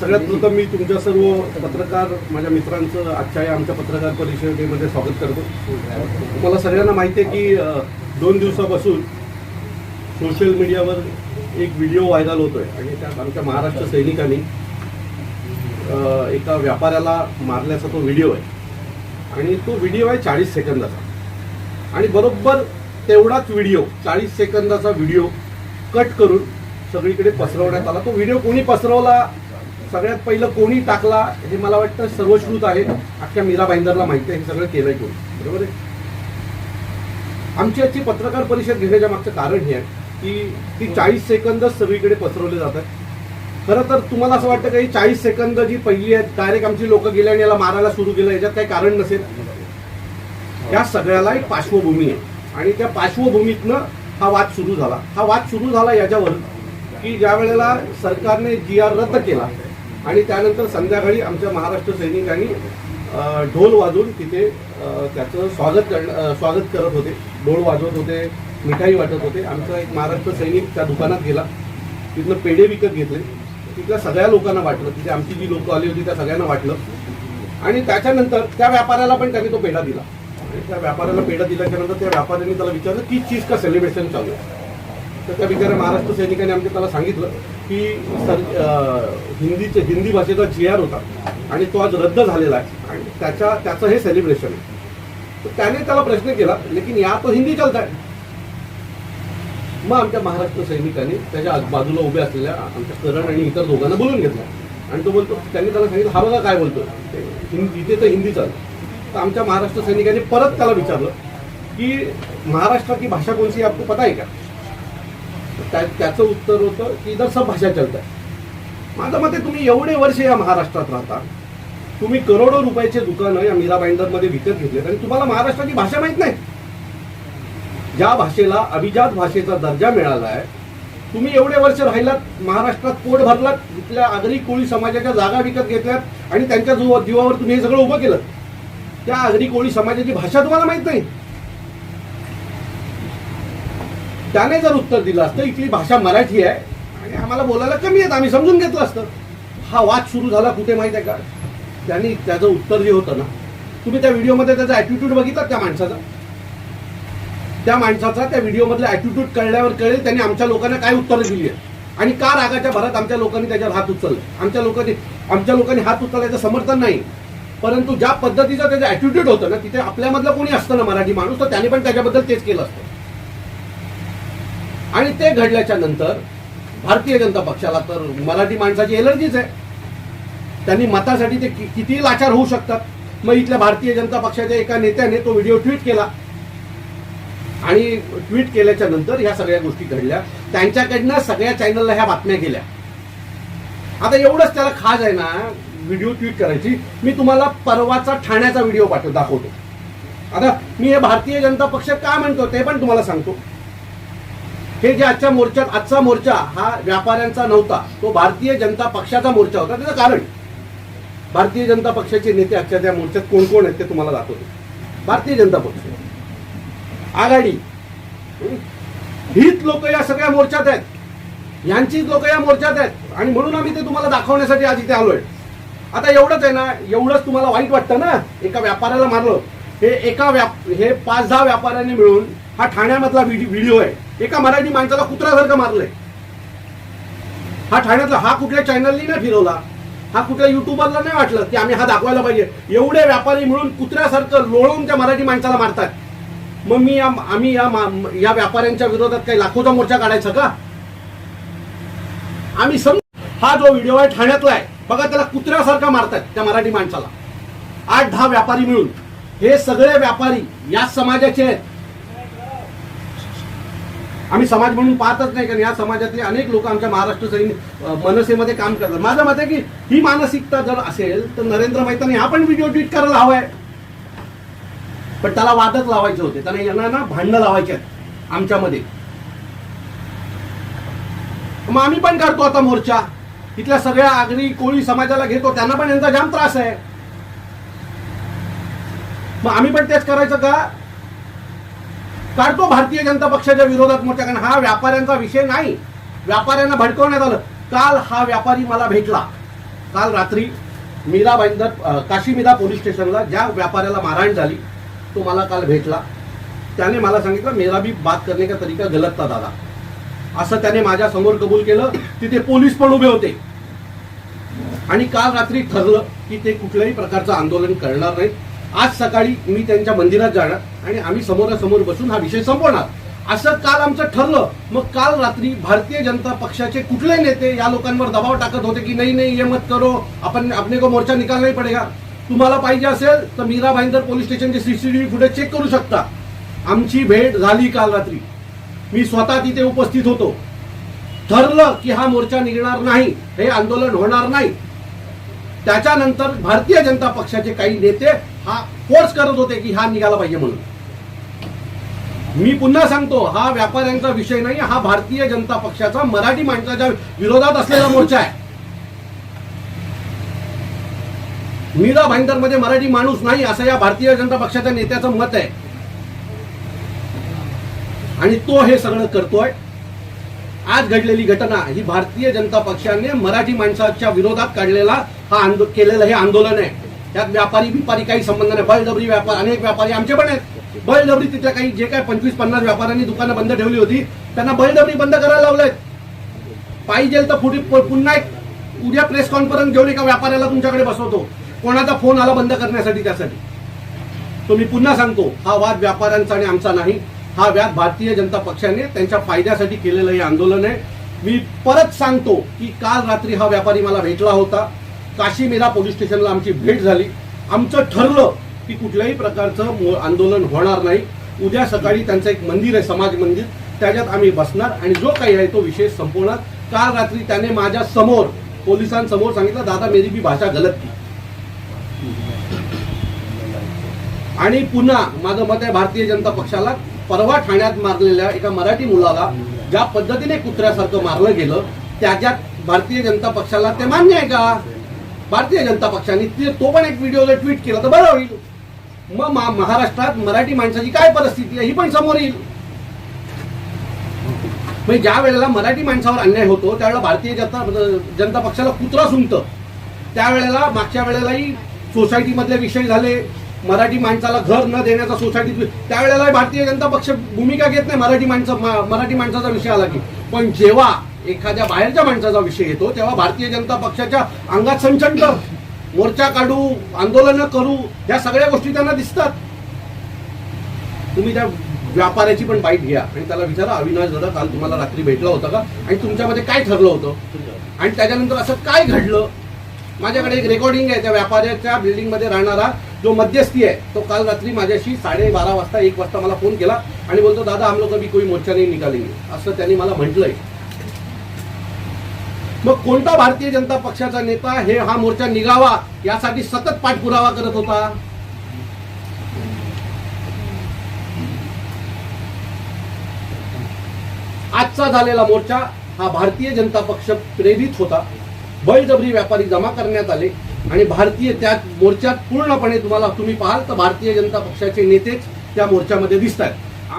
सगळ्यात प्रथम मी तुमच्या सर्व पत्रकार माझ्या मित्रांचं आजच्या या आमच्या पत्रकार परिषदेमध्ये स्वागत करतो. तुम्हाला सगळ्यांना माहिती आहे की दोन दिवसापासून सोशल मीडियावर एक व्हिडिओ व्हायरल होतोय आणि त्यात आमच्या महाराष्ट्र सैनिकांनी एका व्यापाऱ्याला मारल्याचा तो व्हिडिओ आहे. आणि तो व्हिडिओ आहे चाळीस सेकंदाचा. आणि बरोबर तेवढाच व्हिडिओ चाळीस सेकंदाचा व्हिडिओ कट करून सगळीकडे पसरवण्यात आला. तो व्हिडिओ कोणी पसरवला? सगळ्यात पहिलं कोणी टाकला हे मला वाटतं सर्वश्रुत आहे. अख्ख्या मीरा भाईंदरला माहिती आहे हे सगळं केलंय कोणी. बरोबर आहे? आमची आजची पत्रकार परिषद घेण्याच्या मागचं कारण हे आहे की ती चाळीस सेकंदच सगळीकडे पसरवले जातात खरं तर तुम्हाला असं वाटतं की चाळीस सेकंद जी पहिली आहेत डायरेक्ट आमची लोक गेले आणि याला मारायला सुरू केलं याच्यात काही कारण नसेल? या सगळ्याला एक पार्श्वभूमी आहे. आणि त्या पार्श्वभूमीतनं हा वाद सुरू झाला. हा वाद सुरू झाला याच्यावर की ज्या वेळेला सरकारने जी आर रद्द केला आणि त्यानंतर संध्याकाळी आमच्या महाराष्ट्र सैनिकांनी ढोल वाजवून तिथे त्याचं स्वागत कर स्वागत करत होते. ढोल वाजवत होते मिठाई वाटत होते. आमचा एक महाराष्ट्र सैनिक त्या दुकानात गेला. तिथनं पेढे विकत घेतले. तिथल्या सगळ्या लोकांना वाटलं. तिथे आमची जी लोकं आली होती त्या सगळ्यांना वाटलं. आणि त्याच्यानंतर त्या व्यापाऱ्याला पण त्याने तो पेढा दिला. आणि त्या व्यापाऱ्याला पेढा दिल्याच्यानंतर त्या व्यापाऱ्यांनी त्याला विचारलं की चीज का सेलिब्रेशन चालू आहे? तर त्या बिचाऱ्या महाराष्ट्र सैनिकांनी आमच्या त्याला सांगितलं की सर हिंदीचे हिंदी भाषेचा जी आर होता आणि तो आज रद्द झालेला आहे. आणि त्याच्या त्याचं हे सेलिब्रेशन आहे. तर त्याने त्याला प्रश्न केला लेकिन या तो हिंदी चालत आहे मग आमच्या महाराष्ट्र सैनिकांनी त्याच्या आज- बाजूला उभ्या असलेल्या आमच्या करण आणि इतर दोघांना बोलून घेतला. आणि तो बोलतो त्यांनी त्याला सांगितलं हा बघा काय बोलतो हिंदी इथे तर हिंदी चालतं तर आमच्या महाराष्ट्र सैनिकांनी परत त्याला विचारलं की महाराष्ट्र की भाषा कोणती आपको पता आहे का? त्या- त्याचं उत्तर होतं की इधर सब भाषा चलत आहे माझं मते तुम्ही एवढे वर्ष या महाराष्ट्रात राहता. तुम्ही करोडो रुपयाचे दुकानं या मीरा बाइंडरमध्ये विकत घेतलेत आणि तुम्हाला महाराष्ट्राची भाषा माहीत नाही. ज्या भाषेला अभिजात भाषेचा दर्जा मिळाला आहे तुम्ही एवढे वर्ष राहिलात महाराष्ट्रात पोट भरलात तिथल्या आगरी कोळी समाजाच्या जागा विकत घेतल्यात आणि त्यांच्या जीवावर तुम्ही हे सगळं उभं केलं. त्या आगरी कोळी समाजाची भाषा तुम्हाला माहीत नाही. त्याने जर उत्तर दिलं असतं इथली भाषा मराठी आहे आणि आम्हाला बोलायला कमी आहेत आम्ही समजून घेतलं असतं. हा वाद सुरू झाला कुठे माहीत आहे का? त्यांनी त्याचं उत्तर जे होतं ना तुम्ही त्या व्हिडिओमध्ये त्याचा ॲटिट्यूड बघितला त्या माणसाचा? त्या माणसाचा त्या व्हिडिओमधला ॲटिट्यूड कळल्यावर कळेल त्यांनी आमच्या लोकांना काय उत्तरं दिली आहेत. आणि का रागाच्या भरात आमच्या लोकांनी त्याच्यावर हात उचलले? आमच्या लोकांनी आमच्या लोकांनी हात उचलायचं समर्थन नाही. परंतु ज्या पद्धतीचं त्याचं ॲटिट्यूड होतं ना तिथे आपल्यामधलं कोणी असतं ना मराठी माणूस तर त्याने पण त्याच्याबद्दल तेच केलं असतं. आणि ते घडल्याच्या नंतर भारतीय जनता पक्षाला तर मराठी माणसाची एलर्जीच आहे. त्यांनी मतासाठी ते कि- किती लाचार होऊ शकतात. मग इथल्या भारतीय जनता पक्षाच्या एका नेत्याने तो व्हिडिओ ट्विट केला. आणि ट्विट केल्याच्यानंतर ह्या सगळ्या गोष्टी घडल्या. त्यांच्याकडनं सगळ्या चॅनलला ह्या बातम्या गेल्या. आता एवढंच त्याला खाज आहे ना व्हिडिओ ट्विट करायची. मी तुम्हाला परवाचा ठाण्याचा व्हिडिओ पाठव दाखवतो. आता मी हे भारतीय जनता पक्ष का म्हणतो ते पण तुम्हाला सांगतो. हे जे आजच्या मोर्चात आजचा मोर्चा हा व्यापाऱ्यांचा नव्हता तो भारतीय जनता पक्षाचा मोर्चा होता. त्याचं कारण भारतीय जनता पक्षाचे नेते आजच्या त्या मोर्चात कोण कोण आहेत ते तुम्हाला दाखवतो. भारतीय जनता पक्ष. आघाडी. हीच लोक या सगळ्या मोर्चात आहेत. यांचीच लोक या मोर्चात आहेत. आणि म्हणून आम्ही ते तुम्हाला दाखवण्यासाठी आज इथे आलोय. आता एवढंच आहे ना एवढंच तुम्हाला वाईट वाटतं ना एका व्यापाऱ्याला मारलं. हे एका व्याप हे पाच दहा व्यापाऱ्यांनी मिळून हा ठाण्यामधला व्हिडिओ आहे. एका मराठी माणसाला कुत्र्यासारखं मारलंय. हा ठाण्यातला हा कुठल्या चॅनलनी नाही फिरवला. हा कुठल्या युट्यूबरला नाही वाटलं की आम्ही हा दाखवायला पाहिजे. एवढे व्यापारी मिळून कुत्र्यासारखं लोळून त्या मराठी माणसाला मारतात मग मी या आम्ही या या व्यापाऱ्यांच्या विरोधात काही लाखोचा मोर्चा काढायचा का? आम्ही सम हा जो व्हिडिओ आहे ठाण्यातला आहे बघा त्याला कुत्र्यासारखा मारतात त्या मराठी माणसाला. आठ दहा व्यापारी मिळून. हे सगळे व्यापारी या समाजाचे आहेत. आम्ही समाज म्हणून पाहतच नाही कारण या समाजातले अनेक लोक आमच्या महाराष्ट्र सैनिक मनसेमध्ये काम करतात. माझं मत आहे की ही मानसिकता जर असेल तर नरेंद्र मेहताने हा पण व्हिडिओ ट्विट करायला हवाय पण त्याला वादच लावायचे होते. त्याने यांना ना भांडणं लावायचे आहेत आमच्यामध्ये. मग आम्ही पण काढतो आता मोर्चा. इथल्या सगळ्या आगरी कोळी समाजाला घेतो त्यांना पण यांचा जाम त्रास आहे. मग आम्ही पण तेच करायचं का? काढतो भारतीय जनता पक्षाच्या विरोधात मोर्चा कारण हा व्यापाऱ्यांचा विषय नाही. व्यापाऱ्यांना भडकवण्यात आलं. काल हा व्यापारी मला भेटला. काल रात्री मीरा भाईंदर अ, काशी मीरा पोलीस स्टेशनला ज्या व्यापाऱ्याला मारहाण झाली तो मला काल भेटला. त्याने मला सांगितलं मेरा भी बात करणे का तरीका गलत था दादा. असं त्याने माझ्यासमोर कबूल केलं. तिथे पोलीस पण उभे होते. आणि काल रात्री ठरलं की ते कुठल्याही प्रकारचं आंदोलन करणार नाही आज सकाळी मी त्यांच्या मंदिरात जाणार आणि आम्ही समोरासमोर बसून हा विषय संपवणार. असं काल आमचं ठरलं. मग काल रात्री भारतीय जनता पक्षाचे कुठले नेते या लोकांवर दबाव टाकत होते की नाही नाही ये मत करो आपण अपने को मोर्चा निकाल नाही पडेगा. तुम्हाला पाहिजे असेल तर मीरा भाईंदर पोलीस स्टेशनचे सीसीटीव्ही फुटेज चेक करू शकता. आमची भेट झाली काल रात्री. मी स्वतः तिथे उपस्थित होतो. ठरलं की हा मोर्चा निघणार नाही हे आंदोलन होणार नाही. त्याच्यानंतर भारतीय जनता पक्षाचे काही नेते हा फोर्स करत होते की हा निघाला पाहिजे म्हणून. मी पुन्हा सांगतो हा व्यापाऱ्यांचा विषय नाही हा भारतीय जनता पक्षाचा मराठी माणसाच्या विरोधात असलेला मोर्चा आहे. मीरा भाईंदरमध्ये मराठी माणूस नाही असं या भारतीय जनता पक्षाच्या नेत्याचं मत आहे. आणि तो हे सगळं करतोय. आज घडलेली घटना ही भारतीय जनता पक्षाने मराठी माणसाच्या विरोधात काढलेला हा आंदो केलेलं हे आंदोलन आहे. त्यात व्यापारी बिपारी काही संबंध नाही. बळजबरी व्यापार अनेक व्यापारी आमचे पण आहेत. बळजबरी तिथल्या काही जे काय पंचवीस पन्नास व्यापाऱ्यांनी दुकानं बंद ठेवली होती. त्यांना बळजबरी बंद करायला लावलंय. पाहिजे तर पुढे पुन्हा एक उद्या प्रेस कॉन्फरन्स घेऊन एका व्यापाऱ्याला तुमच्याकडे बसवतो. कोणाचा फोन आला बंद करण्यासाठी त्यासाठी. तो मी पुन्हा सांगतो हा वाद व्यापाऱ्यांचा आणि आमचा नाही. हा व्याप भारतीय जनता पक्षाने त्यांच्या फायद्यासाठी केलेलं हे आंदोलन आहे. मी परत सांगतो की काल रात्री हा व्यापारी मला भेटला होता. काशीमिरा पोलीस स्टेशनला आमची भेट झाली. आमचं ठरलं की कुठल्याही प्रकारचं आंदोलन होणार नाही. उद्या सकाळी त्यांचं एक मंदिर आहे समाज मंदिर. त्याच्यात आम्ही बसणार आणि जो काही आहे तो विषय संपवणार. काल रात्री त्याने माझ्यासमोर पोलिसांसमोर सांगितलं दादा मेरी मी भाषा गलत की आणि पुन्हा माझं मत आहे भारतीय जनता पक्षाला परवा ठाण्यात मारलेल्या एका मराठी मुलाला ज्या पद्धतीने कुत्र्यासारखं मारलं गेलं त्याच्यात भारतीय जनता पक्षाला ते मान्य आहे का? भारतीय जनता पक्षाने ते- तो पण एक व्हिडिओ जर ट्विट केला तर बरं होईल. मग मा- महाराष्ट्रात मराठी माणसाची काय परिस्थिती आहे ही पण समोर येईल. म्हणजे ज्या वेळेला मराठी माणसावर अन्याय होतो त्यावेळेला भारतीय जनता म्हणजे जनता पक्षाला कुत्रा सुंगतं. त्यावेळेला मागच्या वेळेलाही सोसायटीमधले विषय झाले. मराठी माणसाला घर न देण्याचा सोसायटीत त्यावेळेला भारतीय जनता पक्ष भूमिका घेत नाही मराठी माणसं मराठी माणसाचा विषय आला की. पण जेव्हा एखाद्या बाहेरच्या माणसाचा विषय येतो तेव्हा भारतीय जनता पक्षाच्या अंगात संचंड मोर्चा काढू आंदोलन करू या सगळ्या गोष्टी त्यांना दिसतात. तुम्ही त्या व्यापाऱ्याची पण बाईट घ्या आणि त्याला विचारा अविनाश दादा काल तुम्हाला रात्री भेटला होता का? आणि तुमच्यामध्ये काय ठरलं होतं? आणि त्याच्यानंतर असं काय घडलं? माझ्याकडे एक रेकॉर्डिंग आहे त्या व्यापाऱ्याच्या बिल्डिंगमध्ये राहणारा जो मध्यस्थी आहे तो काल रात्री माझ्याशी साडेबारा वाजता एक वाजता मला फोन केला आणि बोलतो दादा आम लोक अभी कोई मोर्चा नाही निघालेंगे असं त्यांनी मला म्हटलंय. मग कोणता भारतीय जनता पक्षाचा नेता हे हा मोर्चा निघावा यासाठी सतत पाठपुरावा करत होता? आजचा झालेला मोर्चा हा भारतीय जनता पक्ष प्रेरित होता. बळजबरी व्यापारी जमा करण्यात आले आणि भारतीय त्या मोर्चात पूर्णपणे तुम्हाला तुम्ही पाहाल तर भारतीय जनता पक्षाचे नेतेच त्या मोर्चामध्ये दिसत आहेत